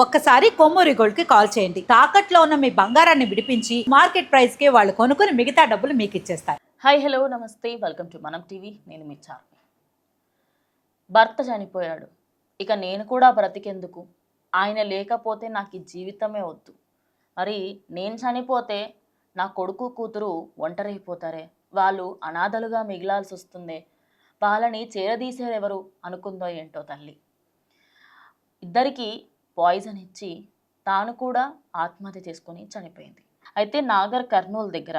ఒక్కసారి కొమ్మూరి గోల్డ్కి కాల్ చేయండి. తాకట్లో ఉన్న మీ బంగారాన్ని విడిపించి మార్కెట్ ప్రైస్కి వాళ్ళు కొనుక్కుని మిగతా డబ్బులు మీకు ఇచ్చేస్తారు. హాయ్ హలో నమస్తే. Welcome to Manam TV. నేను మీ చార్మి. భర్త చనిపోయాడు. ఇక నేను కూడా బ్రతికెందుకు? ఆయన లేకపోతే నాకు ఈ జీవితమే వద్దు. మరి నేను చనిపోతే నా కొడుకు కూతురు ఒంటరైపోతారే? వాళ్ళు అనాథలుగా మిగిలాల్సి వస్తుందే వాళ్ళని చేరదీసేదెవరు అనుకుందో ఏంటో తల్లి. ఇద్దరికీ పాయిజన్ ఇచ్చి తాను కూడా ఆత్మహత్య చేసుకొని చనిపోయింది. అయితే నాగర్ కర్నూలు దగ్గర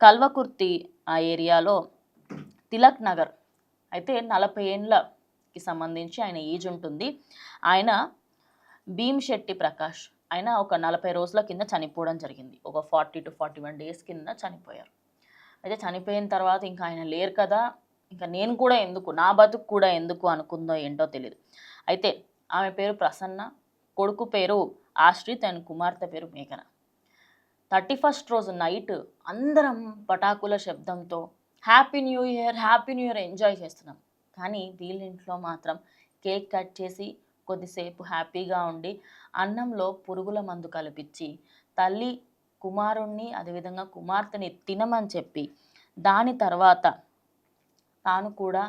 కల్వకుర్తి ఆ ఏరియాలో తిలక్ నగర్ అయితే నలభై ఏండ్లకి సంబంధించి ఆయన ఏజ్ ఉంటుంది. ఆయన భీమ్ శెట్టి ప్రకాష్ ఆయన ఒక నలభై రోజుల కింద చనిపోవడం జరిగింది. ఒక forty two forty one days కింద చనిపోయారు. అయితే చనిపోయిన తర్వాత ఇంకా ఆయన లేరు కదా ఇంకా నేను కూడా ఎందుకు నా బతుకు కూడా ఎందుకు అనుకుందో ఏంటో తెలియదు అయితే ఆమె పేరు ప్రసన్న కొడుకు పేరు ఆశ్రిత్ అండ్ కుమార్తె పేరు మేఘన. థర్టీ ఫస్ట్ రోజు నైట్ అందరం పటాకుల శబ్దంతో happy new year happy new year enjoy చేస్తున్నాం. కానీ వీళ్ళ ఇంట్లో మాత్రం కేక్ కట్ చేసి కొద్దిసేపు హ్యాపీగా ఉండి అన్నంలో పురుగుల మందు కలిపించి తల్లి కుమారుణ్ణి అదేవిధంగా కుమార్తెని తినమని చెప్పి దాని తర్వాత తాను కూడా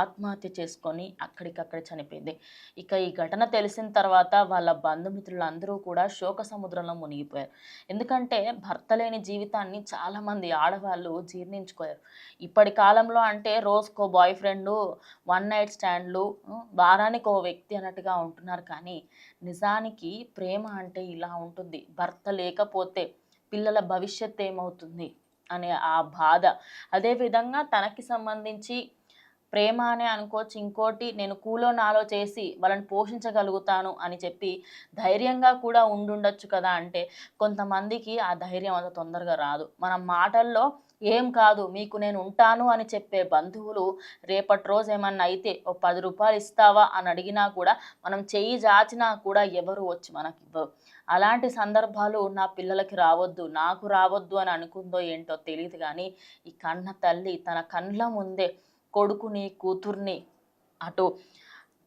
ఆత్మహత్య చేసుకొని అక్కడికక్కడ చనిపోయింది. ఇక ఈ ఘటన తెలిసిన తర్వాత వాళ్ళ బంధుమిత్రులందరూ కూడా శోక సముద్రంలో మునిగిపోయారు. ఎందుకంటే భర్త లేని జీవితాన్ని చాలామంది ఆడవాళ్ళు జీర్ణించుకోయారు ఇప్పటి కాలంలో అంటే రోజుకో బాయ్ ఫ్రెండ్ వన్ నైట్ స్టాండ్లు వారానికి ఓ వ్యక్తి అన్నట్టుగా ఉంటున్నారు. కానీ నిజానికి ప్రేమ అంటే ఇలా ఉంటుంది. భర్త లేకపోతే పిల్లల భవిష్యత్ ఏమవుతుంది అనే ఆ బాధ. అదేవిధంగా తనకి సంబంధించి ప్రేమ అనే అనుకోవచ్చు ఇంకోటి నేను కూలో నాలో చేసి వాళ్ళని పోషించగలుగుతాను అని చెప్పి ధైర్యంగా కూడా ఉండుండొచ్చు కదా అంటే కొంతమందికి ఆ ధైర్యం అంత తొందరగా రాదు. మన మాటల్లో ఏం కాదు మీకు నేను ఉంటాను అని చెప్పే బంధువులు రేపటి రోజు ఏమన్నా అయితే ఓ పది రూపాయలు ఇస్తావా అని అడిగినా కూడా మనం చెయ్యి జాచినా కూడా ఎవరు వచ్చి మనకి ఇవ్వరు. అలాంటి సందర్భాలు నా పిల్లలకి రావద్దు నాకు రావద్దు అని అనుకుందో ఏంటో తెలియదు కానీ ఈ కన్న తల్లి తన కండ్ల ముందే కొడుకుని కూతుర్ని అటు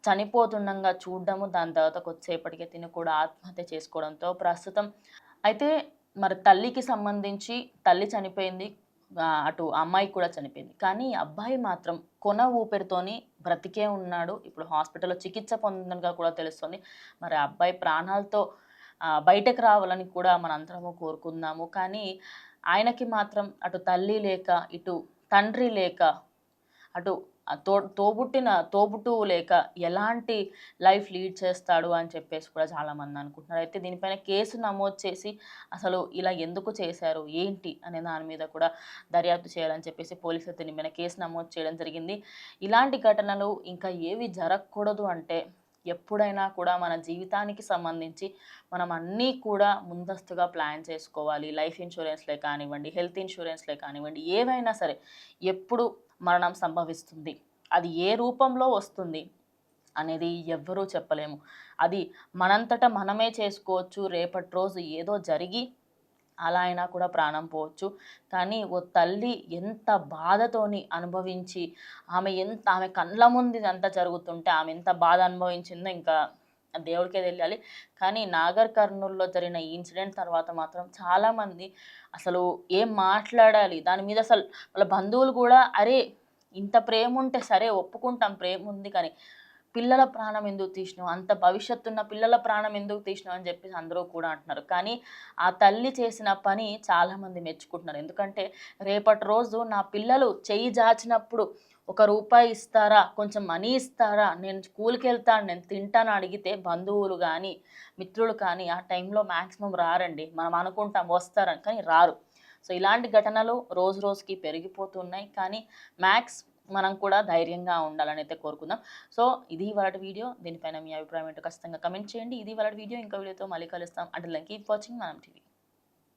చనిపోతుండగా చూడడము దాని తర్వాత కొద్దిసేపటికి తిని కూడా ఆత్మహత్య చేసుకోవడంతో ప్రస్తుతం అయితే మరి తల్లికి సంబంధించి తల్లి చనిపోయింది అటు అమ్మాయి కూడా చనిపోయింది. కానీ అబ్బాయి మాత్రం కొన ఊపిరితోని బ్రతికే ఉన్నాడు. ఇప్పుడు హాస్పిటల్లో చికిత్స పొందినగా కూడా తెలుస్తుంది. మరి అబ్బాయి ప్రాణాలతో బయటకు రావాలని కూడా మనందరము కోరుకుందాము. కానీ ఆయనకి మాత్రం అటు తల్లి లేక ఇటు తండ్రి లేక అటు తో తోబుట్టిన తోబుట్టు లేక ఎలాంటి లైఫ్ లీడ్ చేస్తాడు అని చెప్పేసి కూడా చాలామంది అనుకుంటున్నారు. అయితే దీనిపైన కేసు నమోదు చేసి అసలు ఇలా ఎందుకు చేశారు? ఏంటి? అనే దాని మీద కూడా దర్యాప్తు చేయాలని చెప్పేసి పోలీసులు దీనిపైన కేసు నమోదు చేయడం జరిగింది. ఇలాంటి ఘటనలు ఇంకా ఏవి జరగకూడదు అంటే ఎప్పుడైనా కూడా మన జీవితానికి సంబంధించి మనం అన్నీ కూడా ముందస్తుగా ప్లాన్ చేసుకోవాలి. లైఫ్ ఇన్సూరెన్స్లే కానివ్వండి హెల్త్ ఇన్సూరెన్స్లే కానివ్వండి ఏవైనా సరే ఎప్పుడు మరణం సంభవిస్తుంది. అది ఏ రూపంలో వస్తుంది అనేది ఎవ్వరూ చెప్పలేము. అది మనంతటా మనమే చేసుకోవచ్చు రేపటి రోజు ఏదో జరిగి అలా అయినా కూడా ప్రాణం పోవచ్చు. కానీ ఓ తల్లి ఎంత బాధతోని అనుభవించి ఆమె ఎంత ఆమె కళ్ళ ముందు ఇదంతా జరుగుతుంటే ఆమె ఎంత బాధ అనుభవించిందో ఇంకా దేవుడికే తెలియాలి. కానీ నాగర్ కర్నూల్లో జరిగిన ఈ ఇన్సిడెంట్ తర్వాత మాత్రం చాలామంది అసలు ఏం మాట్లాడాలి? దాని మీద అసలు వాళ్ళ బంధువులు కూడా అరే ఇంత ప్రేమ ఉంటే సరే ఒప్పుకుంటాం ప్రేమ ఉంది కానీ పిల్లల ప్రాణం ఎందుకు తీసినావు? అంత భవిష్యత్తు ఉన్న పిల్లల ప్రాణం ఎందుకు తీసినావు? అని చెప్పేసి అందరూ కూడా అంటున్నారు. కానీ ఆ తల్లి చేసిన పని చాలామంది మెచ్చుకుంటున్నారు. ఎందుకంటే రేపటి రోజు నా పిల్లలు చెయ్యి జాచినప్పుడు ఒక రూపాయి ఇస్తారా? కొంచెం మనీ ఇస్తారా? నేను స్కూల్కి వెళ్తాను నేను తింటాను అడిగితే బంధువులు కానీ మిత్రులు కానీ ఆ టైంలో మ్యాక్సిమం రారండి. మనం అనుకుంటాం వస్తారని కానీ రారు. సో ఇలాంటి ఘటనలు రోజు రోజుకి పెరిగిపోతున్నాయి. కానీ మ్యాక్స్ మనం కూడా ధైర్యంగా ఉండాలని అయితే కోరుకుందాం. సో ఇది వాళ్ళ వీడియో. దీనిపైన మీ అభిప్రాయం ఏంటో ఖచ్చితంగా కమెంట్ చేయండి. ఇది వాళ్ళ వీడియో. ఇంకా వీడియోతో మళ్ళీ కలుస్తాం. అంటే కీప్ వాచింగ్ మనం టీవీ